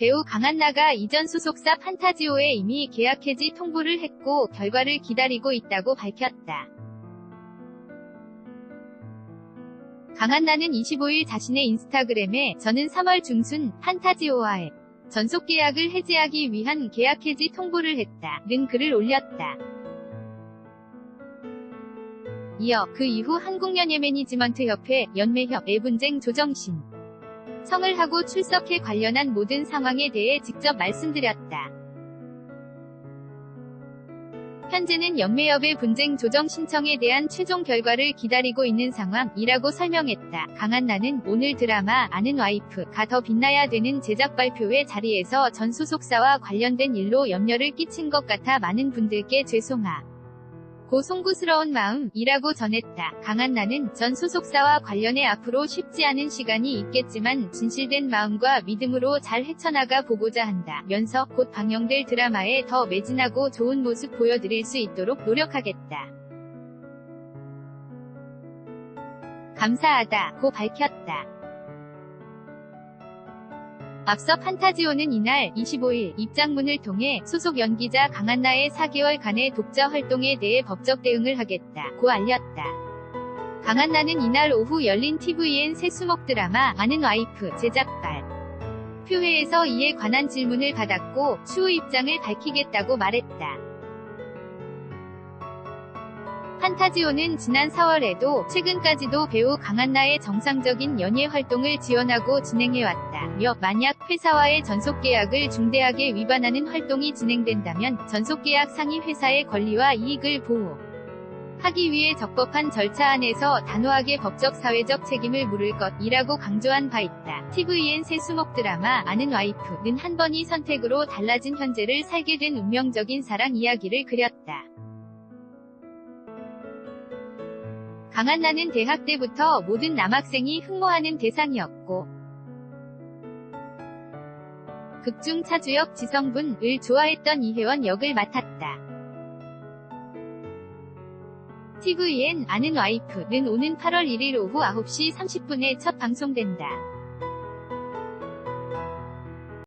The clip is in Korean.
배우 강한나가 이전 소속사 판타지오에 이미 계약 해지 통보를 했고 결과를 기다리고 있다고 밝혔다. 강한나는 25일 자신의 인스타그램에 저는 3월 중순 판타지오와의 전속 계약을 해지하기 위한 계약 해지 통보를 했다. 는 글을 올렸다. 이어 그 이후 한국연예매니지먼트 협회 연매협 애분쟁 조정신 성을 하고 출석해 관련한 모든 상황에 대해 직접 말씀드렸다. 현재는 연매협의 분쟁 조정 신청에 대한 최종 결과를 기다리고 있는 상황이라고 설명했다. 강한나는 오늘 드라마 아는 와이프가 더 빛나야 되는 제작 발표회 자리에서 전 소속사와 관련된 일로 염려를 끼친 것 같아 많은 분들께 죄송하. 고 송구스러운 마음이라고 전했다. 강한나는 전 소속사와 관련해 앞으로 쉽지 않은 시간이 있겠지만 진실된 마음과 믿음으로 잘 헤쳐나가 보고자 한다. 면서 곧 방영될 드라마에 더 매진하고 좋은 모습 보여드릴 수 있도록 노력하겠다. 감사하다. 고 밝혔다. 앞서 판타지오는 이날 25일 입장문을 통해 소속 연기자 강한나의 4개월간의 독자 활동에 대해 법적 대응을 하겠다. 고 알렸다. 강한나는 이날 오후 열린 TVN 새수목 드라마 아는 와이프 제작발 표회에서 이에 관한 질문을 받았고 추후 입장을 밝히겠다고 말했다. 판타지오는 지난 4월에도 최근까지도 배우 강한나의 정상적인 연예 활동을 지원하고 진행해왔다. 며 만약 회사와의 전속계약을 중대하게 위반하는 활동이 진행된다면 전속계약 상위 회사의 권리와 이익을 보호. 하기 위해 적법한 절차 안에서 단호하게 법적 사회적 책임을 물을 것이라고 강조한 바 있다. TVN 새 수목 드라마 아는 와이프는 한 번이 선택으로 달라진 현재를 살게 된 운명적인 사랑 이야기를 그렸다. 강한나는 대학 때부터 모든 남학생이 흠모하는 대상이었고 극중 차주역 지성분을 좋아했던 이혜원 역을 맡았다. TVN 아는 와이프는 오는 8월 1일 오후 9시 30분에 첫 방송된다.